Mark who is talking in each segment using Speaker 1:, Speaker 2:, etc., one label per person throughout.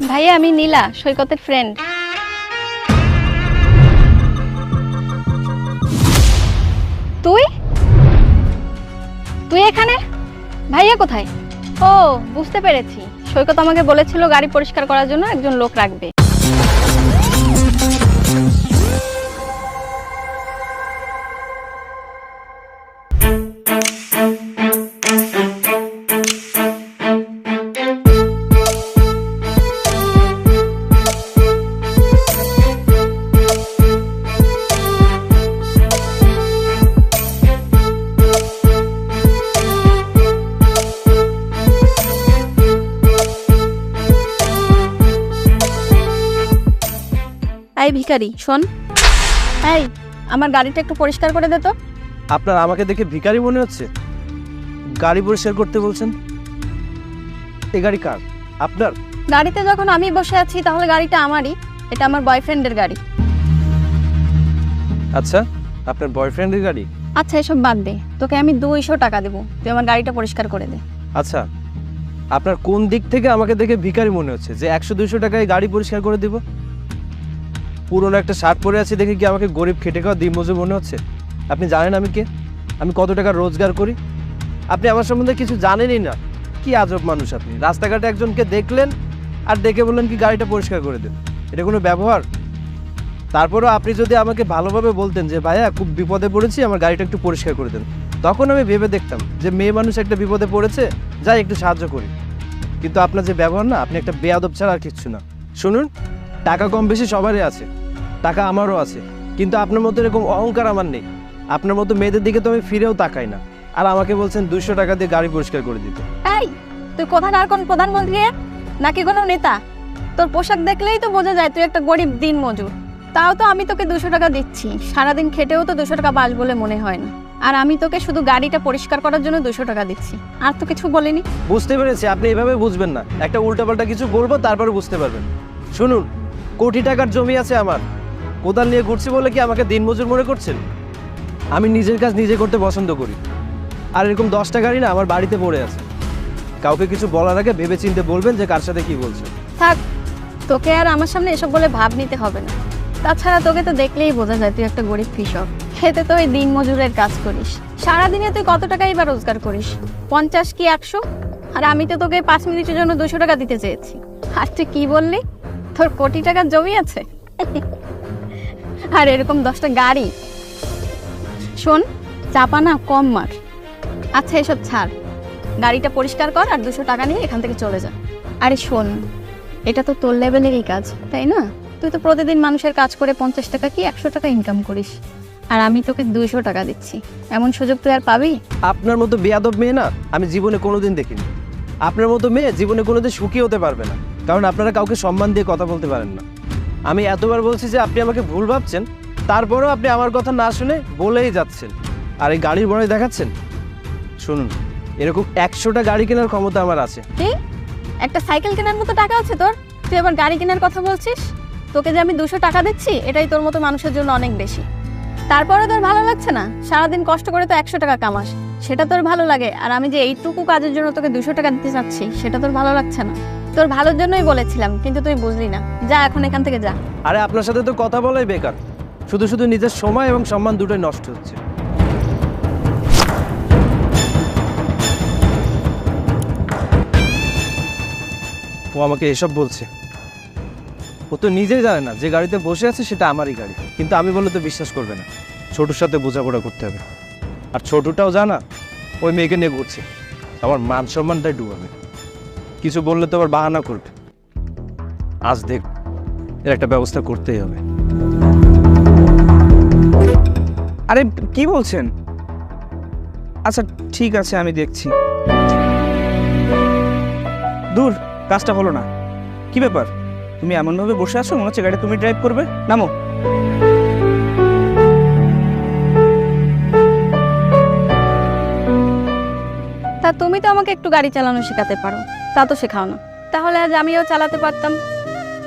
Speaker 1: ভাইয়া, আমি নীলা, সৈকতের ফ্রেন্ড তুই? তুই এখানে? ভাইয়া কোথায়? ও, বুঝতে পেরেছি। সৈকত আমাকে বলেছিল গাড়ি পরিষ্কার করার জন্য একজন লোক রাখবে। এই ভিখারি শোন। এই আমার গাড়িটা একটু পরিষ্কার করে দে তো।
Speaker 2: আপনার আমাকে দেখে ভিখারি মনে হচ্ছে? গাড়ি পরিষ্কার করতে বলছেন? এই গাড়ি কার? আপনার?
Speaker 1: গাড়িতে যখন আমি বসে আছি তাহলে গাড়িটা আমারই। এটা আমার বয়ফ্রেন্ডের গাড়ি।
Speaker 2: আচ্ছা আপনার বয়ফ্রেন্ডের গাড়ি?
Speaker 1: আচ্ছা এসব বাদ দে। তোকে আমি দুইশো টাকা দেবো। তুই আমার গাড়িটা পরিষ্কার করে দে।
Speaker 2: আচ্ছা আপনার কোন দিক থেকে আমাকে দেখে ভিখারি মনে হচ্ছে? যে একশো দুইশো টাকায় গাড়ি পরিষ্কার করে দিব? পুরোনো একটা শার্ট পরে আছি দেখে কি আমাকে গরিব খেটে খাওয়া দিনমজুর মনে হচ্ছে? আপনি জানেন আমি কে? আমি কত টাকা রোজগার করি? আপনি আমার সম্বন্ধে কিছু জানেনই না। কি আজব মানুষ আপনি। রাস্তাঘাটে একজনকে দেখলেন আর দেখে বললেন কি গাড়িটা পরিষ্কার করে দেন। এটা কোনো ব্যবহার? তারপরেও আপনি যদি আমাকে ভালোভাবে বলতেন যে, ভাইয়া, খুব বিপদে পড়েছি, আমার গাড়িটা একটু পরিষ্কার করে দেন। তখন আমি ভেবে দেখতাম যে, মেয়ে মানুষ একটা বিপদে পড়েছে, যাই একটু সাহায্য করি। কিন্তু আপনার যে ব্যবহার না, আপনি একটা বেয়াদব ছাড়া আর কিচ্ছু না। শুনুন। টাকা কম বেশি সবারই আছে। টাকা আমারও আছে। কিন্তু আপনার মতো এরকম অহংকার আমার নেই। আপনার মতো মেয়েদের দিকে তো আমি ফিরেও তাকাই না। আর আমাকে বলছেন দুশো টাকা দিয়ে গাড়ি পরিষ্কার করে দিতে।
Speaker 1: এই তুই কোথাকার কোন প্রধানমন্ত্রী? নাকি কোনো নেতা? তোর পোশাক দেখলেই তো বোঝা যায় তুই একটা গরিব দিন মজুর তাও তো আমি তোকে দুশো টাকা দিচ্ছি। সারাদিন খেটেও তো দুশো টাকা বাস বলে মনে হয় না। আর আমি তোকে শুধু গাড়িটা পরিষ্কার করার জন্য দুশো টাকা দিচ্ছি। আর তো কিছু বলিনি।
Speaker 2: বুঝতে পেরেছি আপনি এভাবে বুঝবেন না। একটা উল্টাপাল্টা কিছু বলব তারপরে বুঝতে পারবেন। শুনুন কোটি টাকার জমি আছে আমার। কোদাল নিয়ে ঘুরছি বলে কি আমাকে দিনমজুর মনে করছেন? আমি নিজের কাজ নিজে করতে পছন্দ করি। আর এরকম দশটা গাড়ি না আমার বাড়িতে পড়ে আছে। কাউকে কিছু বলার আগে ভেবে চিনতে বলবেন যে কার সাথে কি বলছে
Speaker 1: থাক, তোকে আর আমার সামনে এসব বলে ভাব নিতে হবে না। তাছাড়া তোকে তো দেখলেই বোঝা যায় তুই একটা গরিব কৃষক। খেতে তো ওই দিন মজুরের কাজ করিস। সারাদিনে তুই কত টাকাই বা রোজগার করিস? পঞ্চাশ কি একশো আর আমি তো তোকে পাঁচ মিনিটের জন্য দুশো টাকা দিতে চেয়েছি। আর তুই কি বললি? তোর কোটি টাকার জমি আছে? আর এরকম দশটা গাড়ি। শোন, চাপা না, কম মার। আচ্ছা এসব ছাড়। গাড়িটা পরিষ্কার কর আর দুশো টাকা নিয়ে এখান থেকে চলে যা। আরে শোন, এটা তো তোর লেভেলেরই কাজ, তাই না? তুই তো প্রতিদিন মানুষের কাজ করে পঞ্চাশ টাকা কি একশো টাকা ইনকাম করিস। আর আমি তোকে দুইশো টাকা দিচ্ছি। এমন সুযোগ তুই আর পাবি?
Speaker 2: আপনার মতো বেয়াদব মেয়ে না, আমি জীবনে কোনোদিন দেখিনি। আপনার মতো মেয়ে জীবনে কোনোদিন সুখী হতে পারবে না। কারণ আপনারা কাউকে সম্মান দিয়ে কথা বলতে পারেন না। আমি এতবার বলছি যে আপনি আমাকে ভুল ভাবছেন, তারপরেও আপনি আমার কথা না শুনে বলেই যাচ্ছেন। আর এই গাড়ির বড়াই দেখাচ্ছেন? শুনুন, এরকম একশোটা গাড়ি কেনার ক্ষমতা আমার আছে।
Speaker 1: একটা সাইকেল কেনার মতো টাকা আছে তোর? তুই আবার গাড়ি কেনার কথা বলছিস? তোকে যে আমি দুশো টাকা দিচ্ছি, এটাই তোর মতো মানুষের জন্য অনেক বেশি। তারপরে তোর ভালো লাগছে না? সারাদিন কষ্ট করে তো একশো টাকা কামাস। সেটা তোর ভালো লাগে। আর আমি যে এইটুকু কাজের জন্য তোকে দুশো টাকা দিতে চাচ্ছি, সেটা তোর ভালো লাগছে না। তোর ভালোর জন্যই বলেছিলাম, কিন্তু তুই বুঝলি না। যা এখন এখান থেকে যা।
Speaker 2: আরে, আপনার সাথে তো কথা বলাই বেকার। শুধু শুধু নিজের সময় এবং সম্মান দুটোই নষ্ট হচ্ছে। ও আমাকে এসব বলছে। ও তো নিজেই জানে না, যে গাড়িতে বসে আছে সেটা আমারই গাড়ি। কিন্তু আমি বললে তো বিশ্বাস করবে না। ছোটুর সাথে বোঝাপড়া করতে হবে। আর ছোটুটাও জানা, ওই মেয়েকে নিয়ে ঘুরছে। আমার মান সম্মানটাই ডুবাবে। কিছু বললে তো আবার বাহানা করবে। আজ দেখ, এর একটা ব্যবস্থা করতেই হবে।
Speaker 3: আরে, কি বলছেন? আচ্ছা ঠিক আছে, আমি দেখছি। দূর, কাজটা হলো না। কি ব্যাপার? তুমি এমনভাবে বসে আছো, মনে হচ্ছে গাড়ি তুমি ড্রাইভ করবে? নামো।
Speaker 1: আমাকে একটু গাড়ি চালানো শেখাতে পারো। তা তো শেখাও না। তাহলে আজ আমিও চালাতে পারতাম।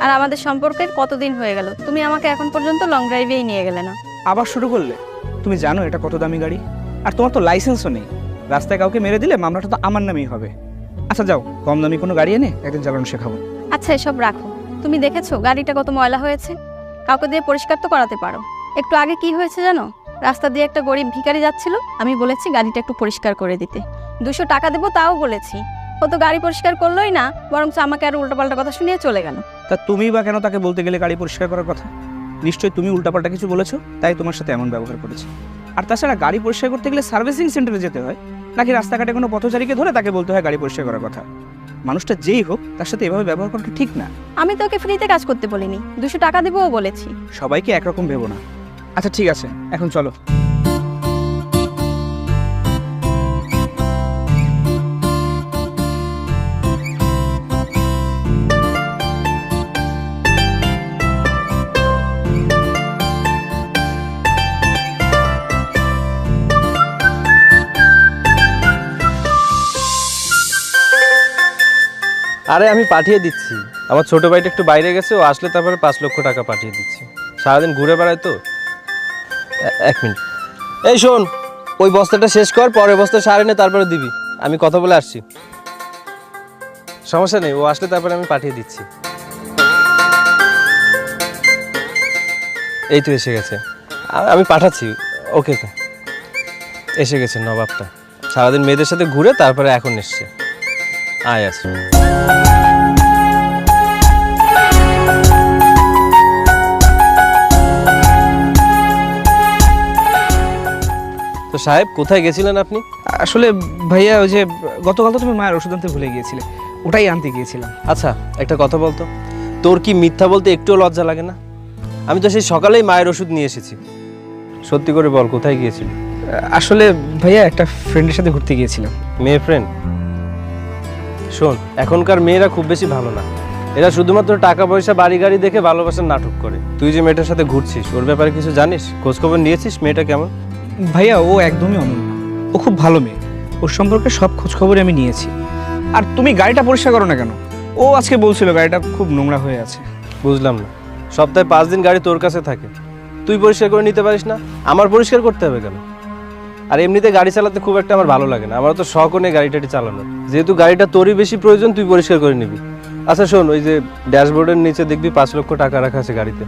Speaker 1: আর আমাদের সম্পর্কের কতদিন হয়ে গেল তুমি আমাকে এখন পর্যন্ত লং ড্রাইভেই নিয়ে গেলে না।
Speaker 3: আবার শুরু করলে? তুমি জানো এটা কত দামি গাড়ি? আর তোমার তো লাইসেন্সও নেই। রাস্তায় কাউকে মেরে দিলে মামলাটা তো আমার নামেই হবে। আচ্ছা যাও কম দামি কোনো গাড়ি এনে একদিন চালানো শেখাবো।
Speaker 1: আচ্ছা এসব রাখো। তুমি দেখেছ গাড়িটা কত ময়লা হয়েছে? কাউকে দিয়ে পরিষ্কার তো করাতে পারো। একটু আগে কি হয়েছে জানো? রাস্তা দিয়ে একটা গরিব ভিখারি যাচ্ছিল। আমি বলেছি গাড়িটা একটু পরিষ্কার করে দিতে। দুশো টাকা দেবো তাও বলেছি। ও তো গাড়ি পরিষ্কার করলোই না বরং আমাকে আর উল্টোপাল্টা কথা শুনিয়ে চলে গেল।
Speaker 3: তা তুমি বা কেন তাকে বলতে গেলে গাড়ি পরিষ্কার করার কথা? নিশ্চয়ই তুমি উল্টাপাল্টা কিছু বলেছ তাই তোমার সাথে এমন ব্যবহার করেছে। আর তাছাড়া গাড়ি পরিষ্কার করতে গেলে সার্ভিসিং সেন্টারে যেতে হয় নাকি রাস্তাঘাটে কোনো পথচারীকে ধরে তাকে বলতে হয় গাড়ি পরিষ্কার করার কথা? মানুষটা যেই হোক তার সাথে এভাবে ব্যবহার করাটা ঠিক না?
Speaker 1: আমি তো ওকে ফ্রিতে কাজ করতে বলিনি দুশো টাকা দেবও বলেছি।
Speaker 3: সবাইকে একরকম ভেবো না। আচ্ছা ঠিক আছে এখন চলো।
Speaker 2: আরে আমি পাঠিয়ে দিচ্ছি। আমার ছোট ভাইটা একটু বাইরে গেছে, ও আসলে তারপরে পাঁচ লক্ষ টাকা পাঠিয়ে দিচ্ছি। সারাদিন ঘুরে বেড়ায় তো? এক মিনিট। এই শোন, ওই বস্তাটা শেষ কর, পরের বস্তা সারে নে তারপরে দিবি। আমি কথা বলে আসছি। সমস্যা নেই, ও আসলে তারপরে আমি পাঠিয়ে দিচ্ছি। এই তো এসে গেছে। আমি পাঠাচ্ছি, ওকে এসে গেছে নবাবটা। সারাদিন মেয়েদের সাথে ঘুরে তারপরে এখন এসছে। আয় আসছে তো সাহেব কোথায় গেছিলেন আপনি?
Speaker 3: আসলে ভাইয়া ওই যে গতকাল তো তুমি মায়ের ওষুধ আনতে ভুলে গিয়েছিলে ওটাই আনতে গিয়েছিলাম।
Speaker 2: আচ্ছা একটা কথা বলতো তোর কি মিথ্যা বলতে একটুও লজ্জা লাগে না? আমি তো সেই সকালেই মায়ের ওষুধ নিয়ে এসেছি। সত্যি করে বল কোথায় গিয়েছিলি?
Speaker 3: আসলে ভাইয়া একটা ফ্রেন্ডের সাথে ঘুরতে গিয়েছিলাম।
Speaker 2: মেয়ে ফ্রেন্ড শোন এখনকার মেয়েরা খুব বেশি ভালো না। এরা শুধুমাত্র টাকা পয়সা বাড়ি গাড়ি দেখে ভালোবাসার নাটক করে। তুই যে মেয়েটার সাথে ঘুরছিস ওর ব্যাপারে কিছু জানিস? খোঁজখবর নিয়েছিস মেয়েটা কেমন?
Speaker 3: ভাইয়া ও একদমই অনন্য ও খুব ভালো মেয়ে। ওর সম্পর্কে সব খোঁজ খবরই আমি নিয়েছি। আর তুমি গাড়িটা পরিষ্কার করো না কেন? ও আজকে বলছিল গাড়িটা খুব নোংরা হয়ে আছে।
Speaker 2: বুঝলাম না। সপ্তাহে পাঁচ দিন গাড়ি তোর কাছে থাকে। তুই পরিষ্কার করে নিতে পারিস না? আমার পরিষ্কার করতে হবে কেন? আর এমনিতে গাড়ি চালাতে খুব একটা আমার ভালো লাগে না। আমার তো শখও নেই গাড়ি টাড়ি চালানোর। যেহেতু গাড়িটা তোরই বেশি প্রয়োজন তুই পরিষ্কার করে নিবি। আচ্ছা শোন ওই যে ড্যাশবোর্ডের নিচে দেখবি পাঁচ লক্ষ টাকা রাখা আছে গাড়িতে।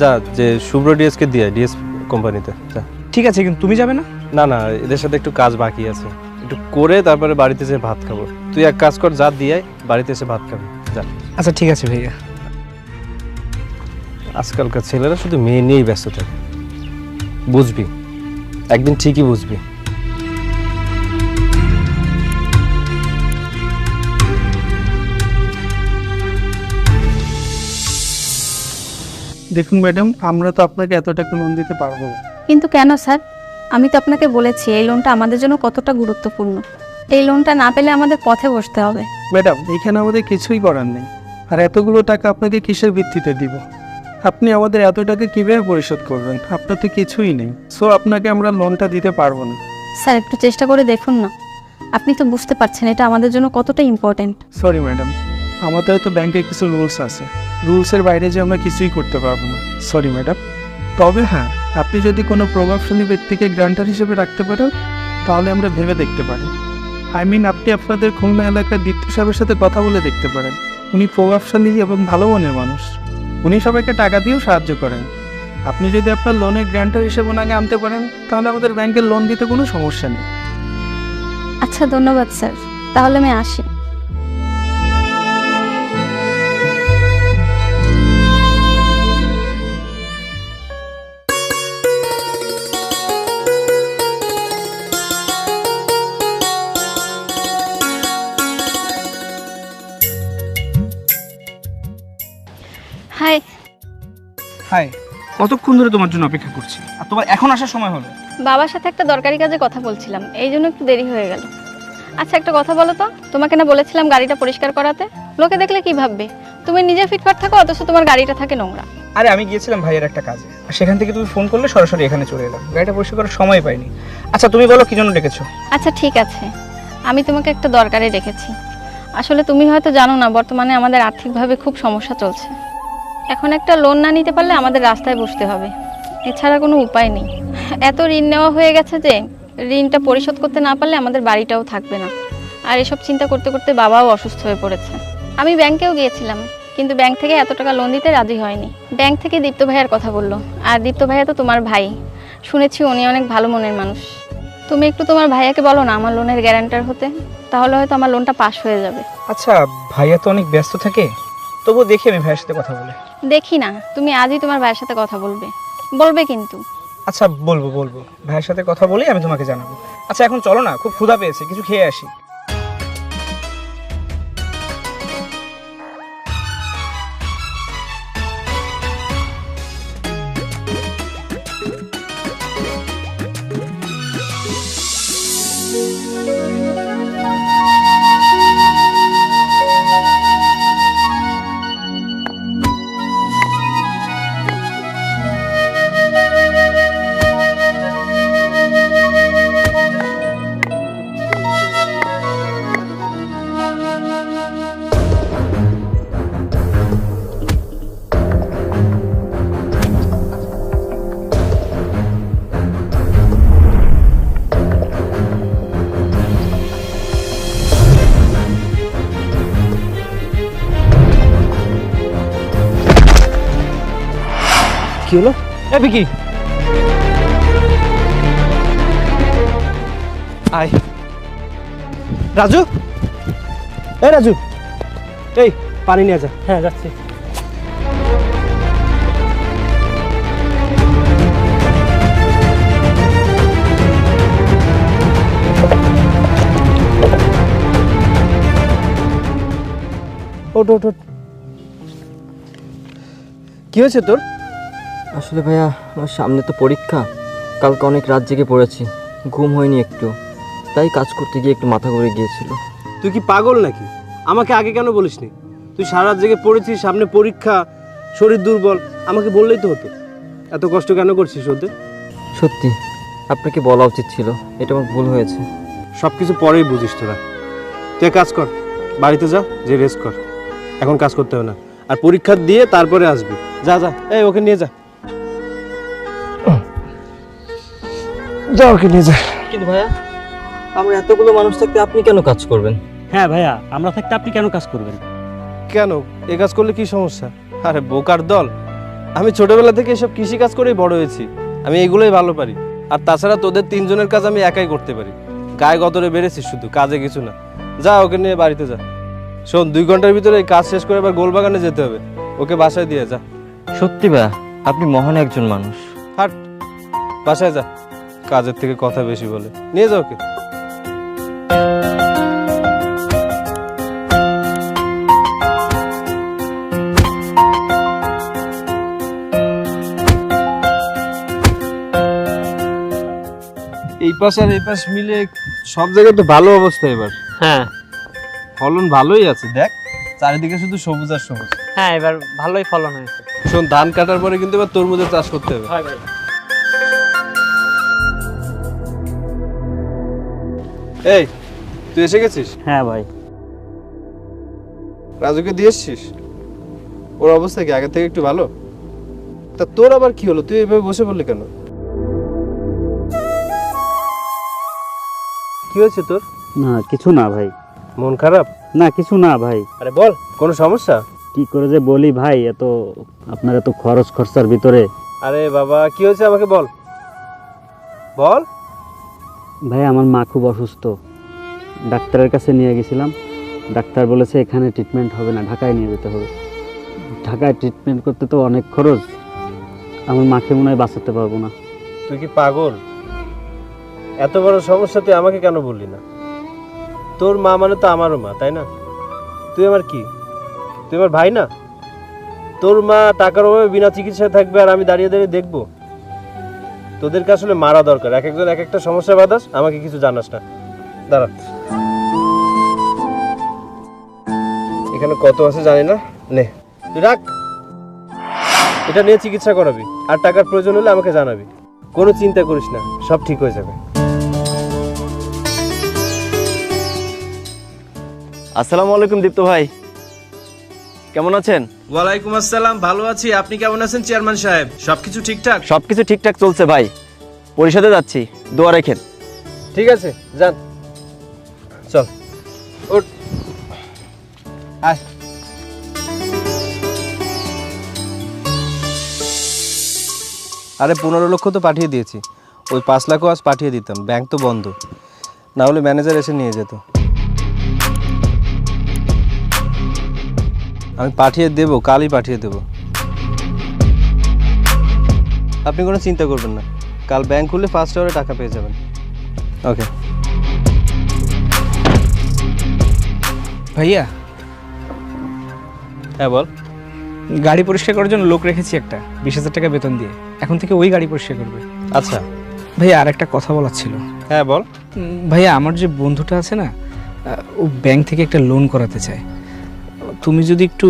Speaker 2: যা যে শুভ্র ডিএসকে দিয়ে ডিএস কোম্পানিতে যা।
Speaker 3: ঠিক আছে কিন্তু তুমি যাবে না?
Speaker 2: না না এদের সাথে একটু কাজ বাকি আছে। একটু করে তারপরে বাড়িতে এসে ভাত খাব। তুই এক কাজ কর যা দিয়ে বাড়িতে এসে ভাত খাবি যা।
Speaker 3: আচ্ছা ঠিক আছে ভাইয়া।
Speaker 2: আজকালকার ছেলেরা শুধু মেয়ে নিয়েই ব্যস্ত থাকে। বুঝবি। একদিন ঠিকই বুঝবি।
Speaker 4: দেখুন ম্যাডাম আমরা তো আপনাকে এত টাকা লোন দিতে পারব। না।
Speaker 1: কিন্তু কেন স্যার? আমি তো আপনাকে বলেছি এই লোনটা আমাদের জন্য কতটা গুরুত্বপূর্ণ। এই লোনটা না পেলে আমাদের পথে বসতে হবে।
Speaker 4: ম্যাডাম এখানে আমাদের কিছুই করার নেই। আর এতগুলো টাকা আপনাকে কিসের ভিত্তিতে দিব? আপনি আমাদের এত টাকা কীভাবে পরিশোধ করবেন? আপনার তো কিছুই নেই। সো আপনাকে আমরা লোনটা দিতে পারব না।
Speaker 1: স্যার একটু চেষ্টা করে দেখুন না। আপনি তো বুঝতে পারছেন এটা আমাদের জন্য কতটা ইম্পর্টেন্ট
Speaker 4: সরি ম্যাডাম আমাদের তো ব্যাংকে কিছু রুলস আছে। রুলসের বাইরে যে আমরা কিছুই করতে পারব না। সরি ম্যাডাম তবে হ্যাঁ আপনি যদি কোনো প্রভাবশালী ব্যক্তিকে গ্রান্টার হিসেবে রাখতে পারেন তাহলে আমরা ভেবে দেখতে পারি। আই মিন আপনি আপনাদের খুলনা এলাকার দ্বিতীয় সাহেবের সাথে কথা বলে দেখতে পারেন। উনি প্রভাবশালী এবং ভালো মনের মানুষ। উনি সবাইকে টাকা দিয়েও সাহায্য করেন। আপনি যদি আপনার লোনের গ্র্যান্টার হিসেবে ওনাকে আনতে পারেন, তাহলে আমাদের ব্যাংকের লোন দিতে কোনো সমস্যা নেই।
Speaker 1: আচ্ছা ধন্যবাদ, স্যার। তাহলে আমি আসি। হাই।
Speaker 3: কতক্ষণ ধরে তোমার জন্য অপেক্ষা করছি? আর তোমার এখন আসার সময় হলো।
Speaker 1: বাবার সাথে একটা দরকারি কাজে কথা বলছিলাম এই জন্য একটু দেরি হয়ে গেল। আচ্ছা একটা কথা বলো তো তোমাকে না বলেছিলাম গাড়িটা পরিষ্কার করাতে? লোকে দেখলে কি ভাববে? তুমি নিজে ফিটফাট থাকো অথচ তোমার গাড়িটা থাকে নোংরা।
Speaker 3: আরে আমি গিয়েছিলাম ভাইয়ের একটা কাজে। আর সেখান থেকে তুমি ফোন করলে সরাসরি এখানে চলে এলাম। গাড়িটা পরিষ্কার করার সময় পাইনি। আচ্ছা তুমি বলো কি জন্য ডেকেছো?
Speaker 1: আচ্ছা ঠিক আছে। আমি তোমাকে একটা দরকারে রেখেছি আসলে তুমি হয়তো জানো না বর্তমানে আমাদের আর্থিকভাবে খুব সমস্যা চলছে। এখন একটা লোন না নিতে পারলে আমাদের রাস্তায় বসতে হবে। এছাড়া কোনো উপায় নেই। এত ঋণ নেওয়া হয়ে গেছে যে, ঋণটা পরিশোধ করতে না পারলে আমাদের বাড়িটাও থাকবে না। আর এসব চিন্তা করতে করতে বাবাও অসুস্থ হয়ে পড়েছে। আমি ব্যাংকেও গিয়েছিলাম, কিন্তু ব্যাংক থেকে এত টাকা লোন দিতে রাজি হয়নি। ব্যাংক থেকে দীপ্ত ভাইয়ার কথা বলল, আর দীপ্ত ভাইয়া তো তোমার ভাই। শুনেছি উনি অনেক ভালো মনের মানুষ। তুমি একটু তোমার ভাইয়াকে বলো না আমার লোনের গ্যারান্টার হতে, তাহলে হয়তো আমার লোনটা পাস হয়ে যাবে।
Speaker 3: আচ্ছা ভাইয়া তো অনেক ব্যস্ত থাকে। তবুও দেখি আমি ভাইয়ের সাথে কথা বলে।
Speaker 1: দেখি না, তুমি আজই তোমার ভাইয়ের সাথে কথা বলবে। বলবে কিন্তু।
Speaker 3: আচ্ছা বলব বলব। ভাইয়ের সাথে কথা বলেই আমি তোমাকে জানাব। আচ্ছা এখন চলো না, খুব ক্ষুধা পেয়েছে, কিছু খেয়ে আসি।
Speaker 2: কি হলো? এ বিকি আয়। রাজু? এ রাজু। এই পানি নিয়ে যা।
Speaker 5: হ্যাঁ যাচ্ছি।
Speaker 2: ওঠ ওঠ ওঠ। কি হয়েছে তোর?
Speaker 6: আসলে ভাইয়া আমার সামনে তো পরীক্ষা। কালকে অনেক রাত জেগে পড়েছি। ঘুম হয়নি একটু। তাই কাজ করতে গিয়ে একটু মাথা ঘুরে গিয়েছিল।
Speaker 2: তুই কি পাগল নাকি? আমাকে আগে কেন বলিসনি? তুই সারা রাত জেগে পড়েছিস সামনে পরীক্ষা শরীর দুর্বল আমাকে বললেই তো হতো। এত কষ্ট কেন করছিস ওতে
Speaker 6: সত্যি আপনাকে বলা উচিত ছিল। এটা আমার ভুল হয়েছে।
Speaker 2: সব কিছু পরেই বুঝিস তোরা। তুই কাজ কর বাড়িতে যা যে রেস্ট কর। এখন কাজ করতে হবে না। আর পরীক্ষা দিয়ে তারপরে আসবি। যা যা এই ওকে নিয়ে যা। যা ওকে নিয়ে যা
Speaker 6: কিন্তু ভাইয়া আমরা এতগুলো মানুষ থাকতে আপনি কেন কাজ করবেন?
Speaker 5: হ্যাঁ ভাইয়া আমরা থাকতে আপনি কেন কাজ করবেন?
Speaker 2: কেন? এ কাজ করলে কি সমস্যা? আরে বোকার দল। আমি ছোটবেলা থেকে এসব কৃষি কাজ করেই বড় হয়েছি। আমি এগুলোই ভালো পারি। আর তাছাড়া তোদের তিনজনের কাজ আমি একাই করতে পারি। গায়ে গতরে বেড়েছিস শুধু কাজে কিছু না। যা ওকে নিয়ে বাড়িতে যা। শোন দুই ঘণ্টার ভিতরে এই কাজ শেষ করে এবার গোলবাগানে যেতে হবে। ওকে বাসায় দিয়ে যা।
Speaker 6: সত্যি ভাইয়া আপনি মহান একজন মানুষ।
Speaker 2: হাট বাসায় যা। কাজের থেকে কথা বেশি বলে। নিয়ে যা ওকে। এই পাশ আর এই পাশ মিলে সব জায়গায় তো ভালো অবস্থা এবার।
Speaker 5: হ্যাঁ।
Speaker 2: ফলন ভালোই আছে দেখ। চারিদিকে শুধু সবুজ আর সবুজ।
Speaker 5: হ্যাঁ এবার ভালোই ফলন হয়েছে।
Speaker 2: শোন ধান কাটার পরে কিন্তু এবার তরমুজের চাষ করতে হবে।
Speaker 5: হয় ভাই।
Speaker 2: এই তুই এসে গেছিস?
Speaker 5: হ্যাঁ ভাই।
Speaker 2: রাজুকে দিয়ে এসছিস? ওর অবস্থা কি আগের থেকে একটু ভালো? তা তোর আবার কি হলো? তুই এভাবে বসে পড়লি কেন? কি হয়েছে তোর?
Speaker 5: না কিছু না ভাই।
Speaker 2: মন খারাপ?
Speaker 5: না কিছু না ভাই।
Speaker 2: আরে বল কোনো সমস্যা?
Speaker 5: কি করে যে বলি ভাই এত আপনার এত খরচ খরচার ভিতরে।
Speaker 2: আরে বাবা কি হয়েছে আমাকে বল? বল?
Speaker 5: ভাই, আমার মা খুব অসুস্থ। ডাক্তারের কাছে নিয়ে গেছিলাম। ডাক্তার বলেছে এখানে ট্রিটমেন্ট হবে না, ঢাকায় নিয়ে যেতে হবে। ঢাকায় ট্রিটমেন্ট করতে তো অনেক খরচ। আমার মাকে মনে হয় বাঁচাতে পারব না।
Speaker 2: তুই কি পাগল? এত বড় সমস্যা তুই আমাকে কেন বললি না? তোর মা মানে তো আমারও মা, তাই না? তুই আমার কি? তুই আমার ভাই না? তোর মা টাকার অভাবে বিনা চিকিৎসায় থাকবে আর আমি দাঁড়িয়ে দাঁড়িয়ে দেখব? তোদেরকে আসলে মারা দরকার। এক একজন এক একটা সমস্যা বাদাস আমাকে কিছু জানাস না। দাঁড়া। এখানে কত আছে জানি না। নে, তুই রাখ। এটা নিয়ে চিকিৎসা করাবি। আর টাকার প্রয়োজন হলে আমাকে জানাবি। কোনো চিন্তা করিস না, সব ঠিক হয়ে যাবে।
Speaker 6: আসসালামু আলাইকুম দীপ্ত ভাই। কেমন আছেন?
Speaker 2: ওয়ালাইকুম আসসালাম ভালো আছি। আপনি কেমন আছেন চেয়ারম্যান সাহেব? সবকিছু ঠিকঠাক?
Speaker 6: সবকিছু ঠিকঠাক চলছে ভাই। পরিষদে যাচ্ছি দোয়া রেখেন।
Speaker 2: ঠিক আছে যান। চল। আরে পনেরো লক্ষ তো পাঠিয়ে দিয়েছি। ওই পাঁচ লাখও আজ পাঠিয়ে দিতাম। ব্যাংক তো বন্ধ। না হলে ম্যানেজার এসে নিয়ে যেত। আমি পাঠিয়ে দেবো কালই পাঠিয়ে দেবো। আপনি কোনো চিন্তা করবেন না। কাল ব্যাংক খুললে ফার্স্ট আওয়ারে টাকা পেয়ে যাবেন। ওকে
Speaker 3: ভাইয়া।
Speaker 2: হ্যাঁ বল।
Speaker 3: গাড়ি পরিষ্কার করার জন্য লোক রেখেছি একটা বিশ হাজার টাকা বেতন দিয়ে। এখন থেকে ওই গাড়ি পরিষ্কার করবে।
Speaker 2: আচ্ছা।
Speaker 3: ভাইয়া আর একটা কথা বলার ছিল।
Speaker 2: হ্যাঁ বল।
Speaker 3: ভাইয়া আমার যে বন্ধুটা আছে না ও ব্যাংক থেকে একটা লোন করাতে চায়। তুমি যদি একটু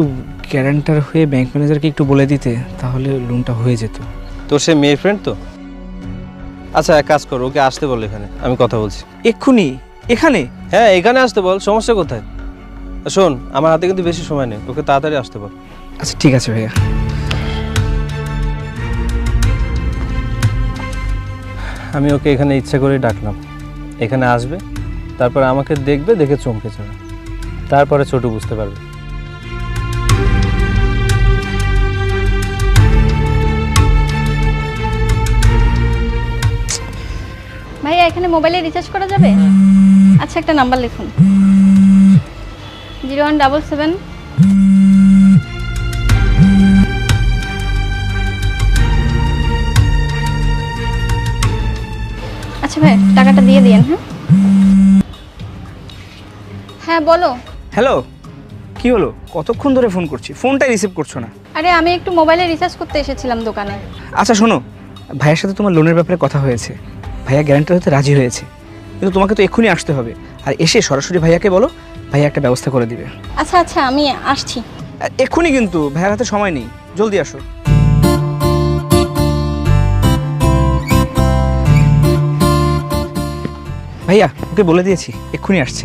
Speaker 3: গ্যারান্টার হয়ে ব্যাংক ম্যানেজারকে একটু বলে দিতে তাহলে লোনটা হয়ে যেত।
Speaker 2: তোর সে মেয়ে ফ্রেন্ড তো? আচ্ছা এক কাজ করো ওকে আসতে বল এখানে আমি কথা বলছি।
Speaker 3: এক্ষুনি? এখানে?
Speaker 2: হ্যাঁ এখানে আসতে বল সমস্যা কোথায়? শোন আমার হাতে কিন্তু বেশি সময় নেই ওকে তাড়াতাড়ি আসতে বল।
Speaker 3: আচ্ছা ঠিক আছে ভাইয়া।
Speaker 2: আমি ওকে এখানে ইচ্ছা করে ডাকলাম। এখানে আসবে তারপর আমাকে দেখবে দেখে চমকে যাবে। তারপরে ছোট বুঝতে পারবে।
Speaker 1: ভাইয়া এখানে মোবাইলে রিচার্জ করা যাবে? আচ্ছা একটা নাম্বার লিখুন। Zero one double seven. আচ্ছা ভাই টাকাটা দিয়ে দিয়েন হ্যাঁ? হ্যাঁ বলো।
Speaker 3: হ্যালো কি হলো? কতক্ষণ ধরে ফোন করছি? ফোনটাই রিসিভ করছ না।
Speaker 1: আরে আমি একটু মোবাইলে রিচার্জ করতে এসেছিলাম দোকানে।
Speaker 3: আচ্ছা শোনো ভাইয়ের সাথে তোমার লোনের ব্যাপারে কথা হয়েছে। ভাইয়া গ্যারান্টার হতে রাজি হয়েছে। কিন্তু তোমাকে তো এক্ষুনি আসতে হবে। আর এসে সরাসরি ভাইয়াকে বলো ভাইয়া একটা ব্যবস্থা করে দিবে।
Speaker 1: আচ্ছা আচ্ছা আমি আসছি।
Speaker 3: এক্ষুনি কিন্তু ভাইয়ার হাতে সময় নেই। জলদি আসো। ভাইয়া ওকে বলে দিয়েছি এক্ষুনি আসছে।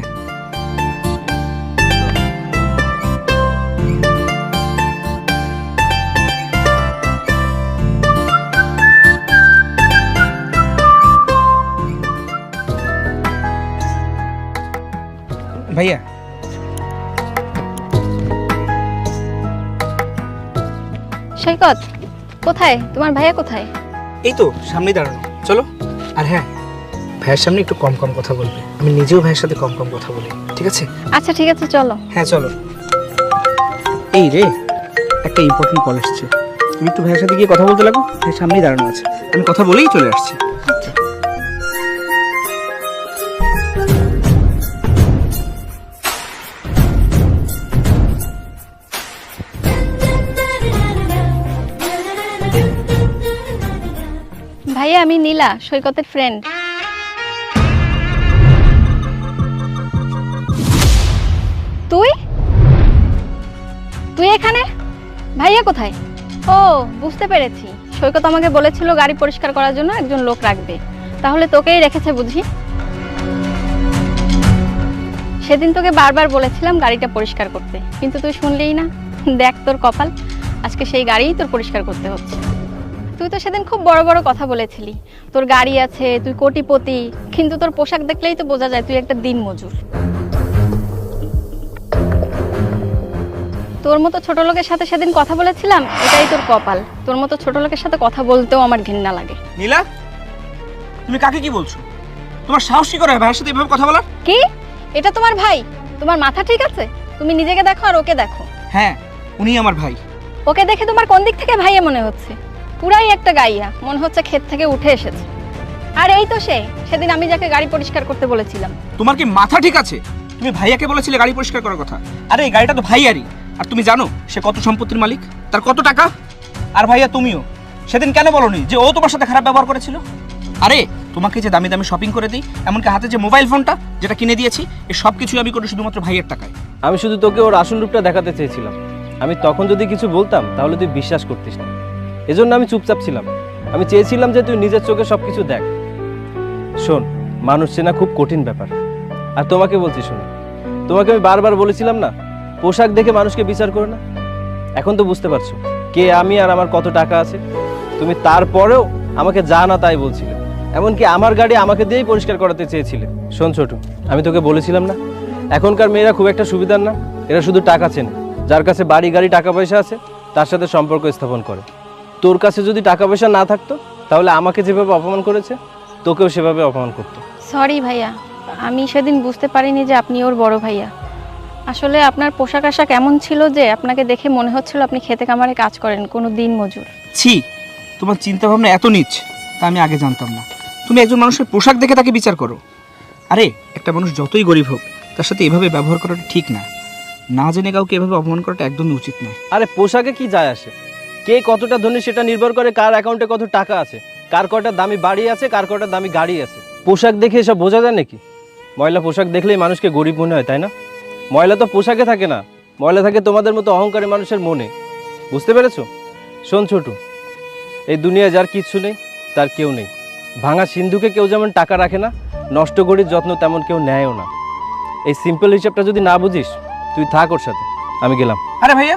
Speaker 1: সৈকত? কোথায়? তোমার ভাইয়া কোথায়?
Speaker 3: এই তো সামনে দাঁড়ানো। চলো। আর হ্যাঁ ভাইয়ের সামনে একটু কম কম কথা বলবে। আমি নিজেও ভাইয়ের সাথে কম কম কথা বলি ঠিক আছে?
Speaker 1: আচ্ছা ঠিক আছে চলো।
Speaker 3: হ্যাঁ চলো। এই রে একটা ইম্পর্টেন্ট কল এসছে। তুমি একটু ভাইয়ের সাথে গিয়ে কথা বলতে লাগো ভাইয়ের সামনেই দাঁড়ানো আছে। আমি কথা বলেই চলে আসছি।
Speaker 1: আমি নীলা, সৈকতের ফ্রেন্ড তুই? তুই এখানে? ভাইয়া কোথায়? ও, বুঝতে পেরেছি। সৈকত আমাকে বলেছিল গাড়ি পরিষ্কার করার জন্য একজন লোক রাখবে। তাহলে তোকেই রেখেছে বুঝি? সেদিন তোকে বারবার বলেছিলাম গাড়িটা পরিষ্কার করতে। কিন্তু তুই শুনলেই না। দেখ তোর কপাল। আজকে সেই গাড়িই তোর পরিষ্কার করতে হচ্ছে। তুই তো সেদিন খুব বড় বড় কথা বলেছিলি। তোর গাড়ি আছে তুই কোটিপতি কিন্তু তোর পোশাক দেখলেই তো বোঝা যায় তুই একটা দিন মজুর তোর মতো ছোট লোকের সাথে সেদিন কথা বলেছিলাম এটাই তোর কপাল। তোর মতো ছোট লোকের সাথে কথা বলতেও আমার ঘৃণা লাগে।
Speaker 3: নীলা তুমি কাকে কি বলছো? তোমার সাহস কি করে ভাইয়ের সাথে এভাবে কথা বলার?
Speaker 1: কি? এটা তোমার ভাই? তোমার মাথা ঠিক আছে? তুমি নিজেকে দেখো আর ওকে দেখো।
Speaker 3: হ্যাঁ উনি আমার ভাই।
Speaker 1: ওকে দেখে তোমার কোন দিক থেকে ভাইয়া মনে হচ্ছে? পুরাই একটা গাইয়া মনে হচ্ছে ক্ষেত থেকে উঠে এসেছে। আর এই তো সে সেদিন আমি যাকে গাড়ি পরিষ্কার করতে বলেছিলাম।
Speaker 3: তোমার কি মাথা ঠিক আছে? তুমি ভাইয়াকে বলেছিলে গাড়ি পরিষ্কার করার কথা। আরে এই গাড়িটা তো ভাইয়ারই। আর তুমি জানো সে কত সম্পত্তির মালিক? তার কত টাকা? আর ভাইয়া তুমিও। সেদিন কেন বলনি যে ও তোমার সাথে খারাপ ব্যবহার করেছিল? আরে তোমাকে যে দামি দামি শপিং করে দিই এমনকি হাতে যে মোবাইল ফোনটা যেটা কিনে দিয়েছি এই সব কিছুই আমি করি শুধুমাত্র ভাইয়ের টাকায়।
Speaker 2: আমি শুধু তোকে ওর আসল রূপটা দেখাতে চেয়েছিলাম। আমি তখন যদি কিছু বলতাম তাহলে তুই বিশ্বাস করতিস না। এজন্য আমি চুপচাপ ছিলাম। আমি চেয়েছিলাম যে তুই নিজের চোখে সব কিছু দেখ। শোন, মানুষ চেনা খুব কঠিন ব্যাপার। আর তোমাকে বলছি, শোন, তোমাকে আমি বারবার বলেছিলাম না, পোশাক দেখে মানুষকে বিচার করে না। এখন তো বুঝতে পারছ, কে আমি আর আমার কত টাকা আছে। তুমি তারপরেও আমাকে যা না তাই বলছিলে। এমনকি আমার গাড়ি আমাকে দিয়েই পরিষ্কার করাতে চেয়েছিলে। শোন ছোট, আমি তোকে বলেছিলাম না, এখনকার মেয়েরা খুব একটা সুবিধার না। এরা শুধু টাকা চেনে। যার কাছে বাড়ি, গাড়ি টাকা পয়সা আছে, তার সাথে সম্পর্ক স্থাপন করে। তোর কাছে যদি টাকা পয়সা না থাকতো তাহলে আমাকে যেভাবে অপমান করেছে তোকেও সেভাবে অপমান করতো।
Speaker 1: সরি ভাইয়া আমি সেদিন বুঝতে পারিনি যে আপনি ওর বড় ভাইয়া। আসলে আপনার পোশাক আশাক এমন ছিল যে আপনাকে দেখে মনে হচ্ছিল আপনি খেতে কামারে কাজ করেন কোনো দিন মজুর।
Speaker 3: ছি তোমার চিন্তা ভাবনা এত নিচ তা আমি আগে জানতাম না। তুমি একজন মানুষের পোশাক দেখে তাকে বিচার করো। আরে একটা মানুষ যতই গরিব হোক তার সাথে এভাবে ব্যবহার করাটা ঠিক না। না জেনে কাউকে এভাবে অপমান করাটা একদমই উচিত নয়।
Speaker 2: আরে পোশাকে কি যায় আসে? কে কতটা ধনী সেটা নির্ভর করে কার অ্যাকাউন্টে কত টাকা আছে, কার কয়টা দামি বাড়ি আছে, কার কয়টা দামি গাড়ি আছে। পোশাক দেখে এসব বোঝা যায় নাকি? ময়লা পোশাক দেখলেই মানুষকে গরিব মনে হয়, তাই না? ময়লা তো পোশাকে থাকে না, ময়লা থাকে তোমাদের মতো অহংকারী মানুষের মনে। বুঝতে পেরেছ? শোন ছোটু, এই দুনিয়ায় যার কিচ্ছু নেই, তার কেউ নেই। ভাঙা সিন্ধুকে কেউ যেমন টাকা রাখে না, নষ্ট করির যত্ন তেমন কেউ নেয়ও না। এই সিম্পল হিসাবটা যদি না বুঝিস, তুই থাক ওর সাথে। আমি গেলাম।
Speaker 3: আরে ভাইয়া,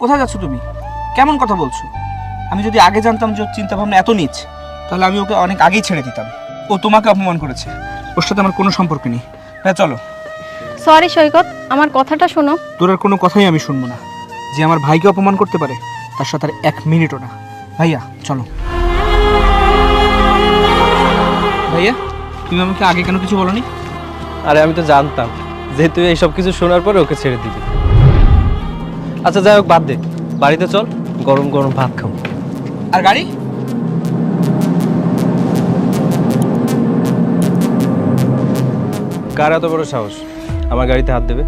Speaker 3: কোথায় যাচ্ছ তুমি? কেমন কথা বলছো? আমি যদি আগে জানতাম যে ওর চিন্তা ভাবনা এত নিচ তাহলে আমি ওকে অনেক আগেই ছেড়ে দিতাম। ও তোমাকে অপমান করেছে। ওর সাথে আমার কোনো সম্পর্ক নেই। হ্যাঁ চলো।
Speaker 1: সরি সৈকত আমার কথাটা শোনো।
Speaker 3: তোর আর কোনো কথাই আমি শুনব না। যে আমার ভাইকে অপমান করতে পারে তার সাথে আর এক মিনিটও না। ভাইয়া চলো। ভাইয়া তুমি আমাকে আগে কেন কিছু বলনি?
Speaker 2: আরে আমি তো জানতাম। যে তুই এইসব কিছু শোনার পরে ওকে ছেড়ে দিবি। আচ্ছা যাই হোক বাদ দে। বাড়িতে চল। গরম গরম ভাত খাব।
Speaker 3: আর গাড়ি?
Speaker 2: কার এত বড় সাহস? আমার গাড়িতে হাত দেবে?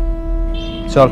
Speaker 2: চল।